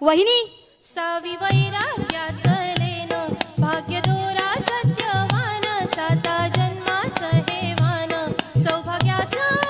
वहिनी सावी वैराग्याच लेन भाग्य दोरा सत्यमान साता जन्माच हे मान सौभाग्याचं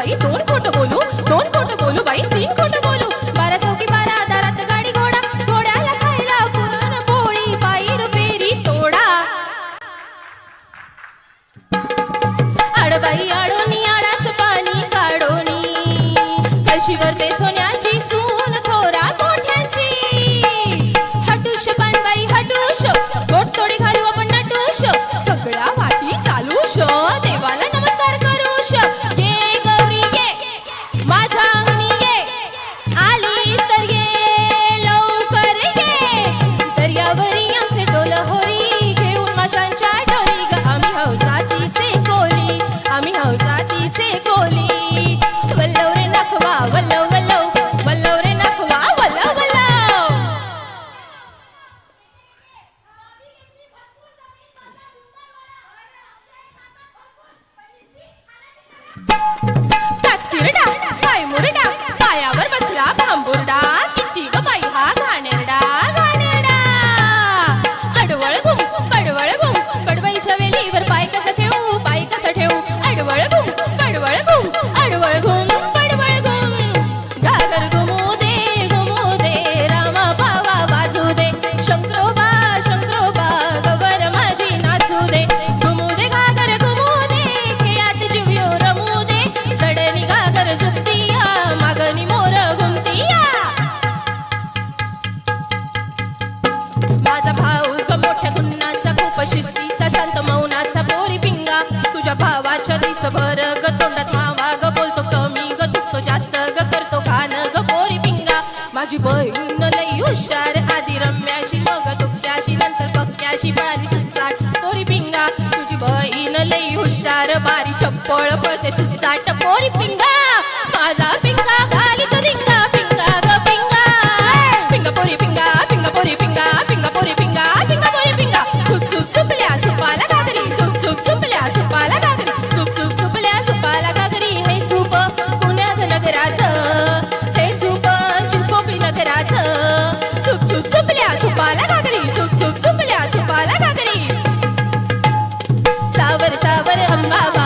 बाई दोन खोटं बोलू दोन खोटं बोलू बाई तीन खोटं बोलू. बारा चौकी बारा दारात गाडी घोडा घोड्याला खायला पुरण पोळी बाईर बेरी तोडा. आडबाई आडोनी आडाच पाणी काढोनी. कशीवर ते सोन्याची सून डोरी ग आम्ही हौसातीचे कोली आम्ही हौसातीचे कोली. वल्लव रे नखवा वल्लव वल्लव वल्लव रे नखवा वल्लव वल्लव. टाचकी रडा पाय मुरडा ग तोंडात मावा ग बोलतो कमी ग दुखतो जास्त ग करतो ग पोरी पिंगा. माझी बहीण लई हुशार आधी रम्याशी मग दुख्याशी नंतर पक्क्याशी बारी सुसाट पोरी पिंगा. तुझी बहीण लई हुशार बारी चप्पळ पळते सुसाट पोरी पिंगा. माझा पिंगा खाली तो रिंगा पिंगा ग पिंगा. पिंगा पोरी पिंगा पिंगा पोरी पिंगा पिंगा पोरी पिंगा पिंगा पोरी पिंगा. सुप सुप सुपल्या सुपाला गागरी सुप सुप सुपल्या सुपाला sabar amma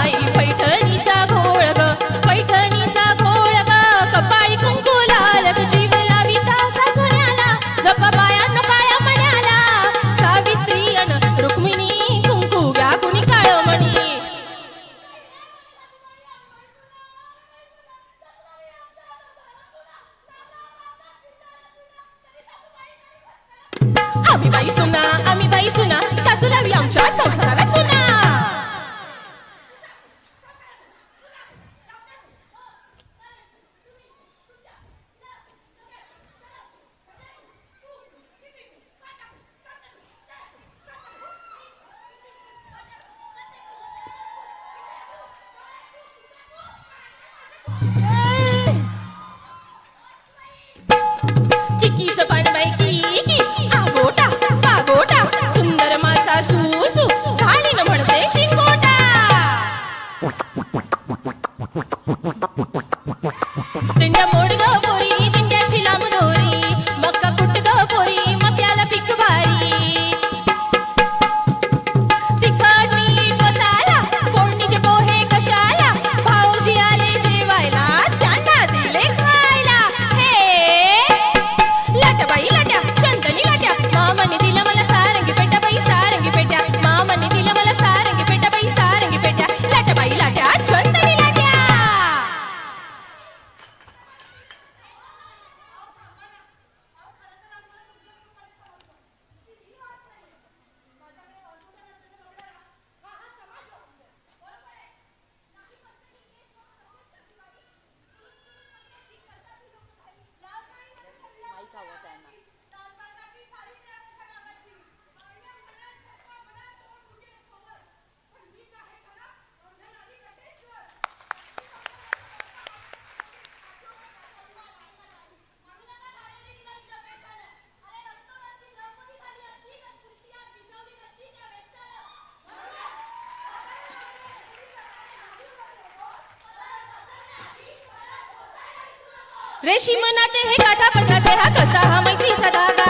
रेशी मनाते हे गाठा पत्राचे हा कसा हा मैत्रीचा धागा?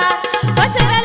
पसरा